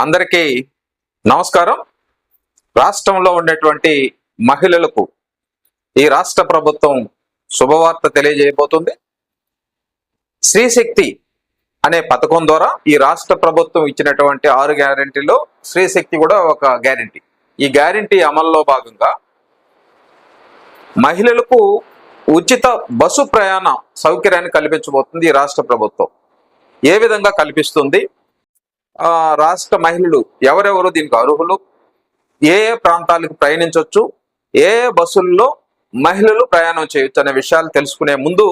అందరికీ నమస్కారం. రాష్ట్రంలో ఉండేటువంటి మహిళలకు ఈ రాష్ట్ర ప్రభుత్వం శుభవార్త తెలియజేయబోతుంది. శ్రీశక్తి అనే పథకం ద్వారా ఈ రాష్ట్ర ప్రభుత్వం ఇచ్చినటువంటి ఆరు గ్యారెంటీలో శ్రీశక్తి కూడా ఒక గ్యారెంటీ. ఈ గ్యారెంటీ అమల్లో భాగంగా మహిళలకు ఉచిత బస్సు ప్రయాణ సౌకర్యాన్ని కల్పించబోతుంది ఈ రాష్ట్ర ప్రభుత్వం. ఏ విధంగా కల్పిస్తుంది? రాష్ట్ర మహిళలు ఎవరెవరు దీనికి అర్హులు? ఏ ఏ ప్రాంతాలకు ప్రయాణించవచ్చు ఏ ఏ బస్సుల్లో మహిళలు ప్రయాణం చేయొచ్చు అనే విషయాలు తెలుసుకునే ముందు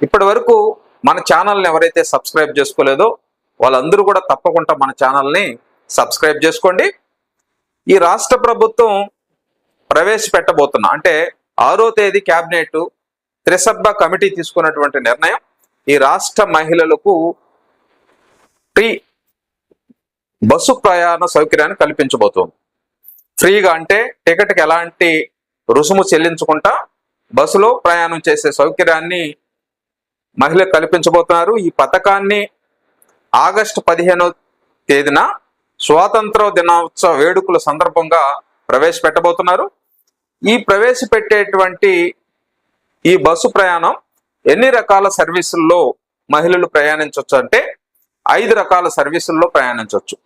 ఇప్పటి వరకు మన ఛానల్ని ఎవరైతే సబ్స్క్రైబ్ చేసుకోలేదో వాళ్ళందరూ కూడా తప్పకుండా మన ఛానల్ని సబ్స్క్రైబ్ చేసుకోండి. ఈ రాష్ట్ర ప్రభుత్వం ప్రవేశపెట్టబోతున్న అంటే ఆరో తేదీ క్యాబినెట్ త్రిసభ్య కమిటీ తీసుకున్నటువంటి నిర్ణయం ఈ రాష్ట్ర మహిళలకు ఫ్రీ బస్సు ప్రయాణ సౌకర్యాన్ని కల్పించబోతోంది. ఫ్రీగా అంటే టికెట్కి ఎలాంటి రుసుము చెల్లించకుండా బస్సులో ప్రయాణం చేసే సౌకర్యాన్ని మహిళలు కల్పించబోతున్నారు. ఈ పథకాన్ని ఆగస్టు పదిహేనో తేదీన స్వాతంత్ర దినోత్సవ వేడుకల సందర్భంగా ప్రవేశపెట్టబోతున్నారు. ఈ ప్రవేశపెట్టేటువంటి ఈ బస్సు ప్రయాణం ఎన్ని రకాల సర్వీసుల్లో మహిళలు ప్రయాణించవచ్చు అంటే ఐదు రకాల సర్వీసుల్లో ప్రయాణించవచ్చు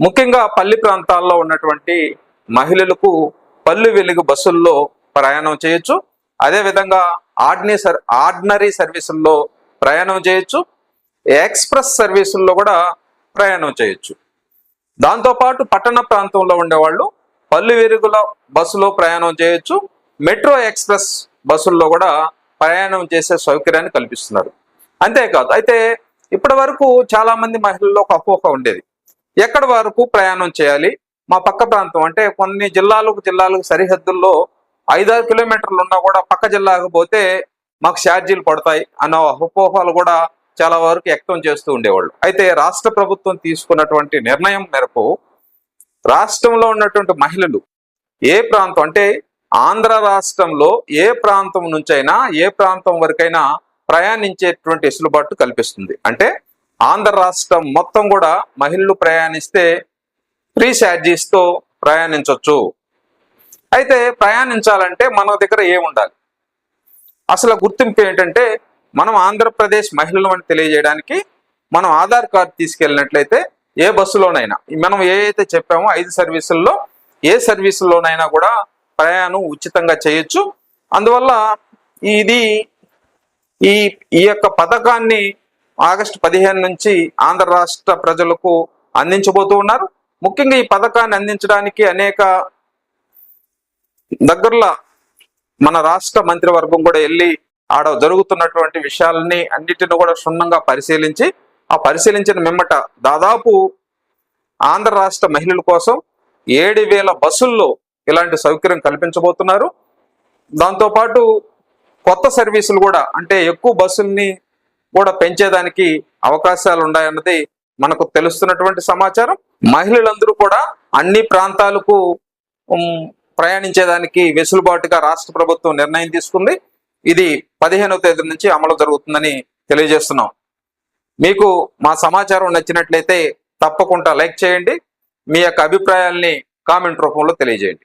ముఖ్యంగా పల్లి ప్రాంతాల్లో ఉన్నటువంటి మహిళలకు పల్లి వెలుగు బస్సుల్లో ప్రయాణం చేయొచ్చు. అదేవిధంగా ఆర్డినీ సర్ ఆర్డినరీ సర్వీసుల్లో ప్రయాణం చేయొచ్చు. ఎక్స్ప్రెస్ సర్వీసుల్లో కూడా ప్రయాణం చేయొచ్చు. దాంతోపాటు పట్టణ ప్రాంతంలో ఉండేవాళ్ళు పల్లి వెలుగుల బస్సులో ప్రయాణం చేయొచ్చు. మెట్రో ఎక్స్ప్రెస్ బస్సుల్లో కూడా ప్రయాణం చేసే సౌకర్యాన్ని కల్పిస్తున్నారు. అంతేకాదు అయితే ఇప్పటి వరకు చాలామంది మహిళల్లో ఒక అపోహ ఉండేది. ఎక్కడి వరకు ప్రయాణం చేయాలి? మా పక్క ప్రాంతం అంటే కొన్ని జిల్లాలకు జిల్లాలకు సరిహద్దుల్లో ఐదారు కిలోమీటర్లు ఉన్నా కూడా పక్క జిల్లాకు పోతే మాకు ఛార్జీలు పడతాయి అన్న అపోహలు కూడా చాలా వరకు వ్యక్తం చేస్తూ ఉండేవాళ్ళు. అయితే రాష్ట్ర ప్రభుత్వం తీసుకున్నటువంటి నిర్ణయం మేరకు రాష్ట్రంలో ఉన్నటువంటి మహిళలు ఏ ప్రాంతం అంటే ఆంధ్ర రాష్ట్రంలో ఏ ప్రాంతం నుంచైనా ఏ ప్రాంతం వరకైనా ప్రయాణించేటువంటి వెసులుబాటు కల్పిస్తుంది. అంటే ఆంధ్ర రాష్ట్రం మొత్తం కూడా మహిళలు ప్రయాణిస్తే ఫ్రీ ఛార్జీస్తో ప్రయాణించవచ్చు అయితే ప్రయాణించాలంటే మన దగ్గర ఏముండాలి? అసలు గుర్తింపు ఏంటంటే మనం ఆంధ్రప్రదేశ్ మహిళలు అని తెలియజేయడానికి మనం ఆధార్ కార్డు తీసుకెళ్ళినట్లయితే ఏ బస్సులోనైనా మనం ఏ అయితే చెప్పామో ఐదు సర్వీసుల్లో ఏ సర్వీసుల్లోనైనా కూడా ప్రయాణం ఉచితంగా చేయొచ్చు. అందువల్ల ఇది ఈ ఈ యొక్క పథకాన్ని ఆగస్టు పదిహేను నుంచి ఆంధ్ర రాష్ట్ర ప్రజలకు అందించబోతూ ఉన్నారు. ముఖ్యంగా ఈ పథకాన్ని అందించడానికి అనేక దగ్గరలో మన రాష్ట్ర మంత్రివర్గం కూడా వెళ్ళి ఆడ జరుగుతున్నటువంటి విషయాలని అన్నిటిని కూడా క్షుణ్ణంగా పరిశీలించి ఆ పరిశీలించిన మిమ్మట దాదాపు ఆంధ్ర రాష్ట్ర మహిళల కోసం ఏడు వేల బస్సుల్లో ఇలాంటి సౌకర్యం కల్పించబోతున్నారు. దాంతోపాటు కొత్త సర్వీసులు కూడా అంటే ఎక్కువ బస్సుల్ని కూడా పెంచేదానికి అవకాశాలు ఉన్నాయన్నది మనకు తెలుస్తున్నటువంటి సమాచారం. మహిళలందరూ కూడా అన్ని ప్రాంతాలకు ప్రయాణించేదానికి వెసులుబాటుగా రాష్ట్ర ప్రభుత్వం నిర్ణయం తీసుకుంది. ఇది పదిహేనవ తేదీ నుంచి అమలు జరుగుతుందని తెలియజేస్తున్నాం. మీకు మా సమాచారం నచ్చినట్లయితే తప్పకుండా లైక్ చేయండి. మీ యొక్క అభిప్రాయాల్ని కామెంట్ రూపంలో తెలియజేయండి.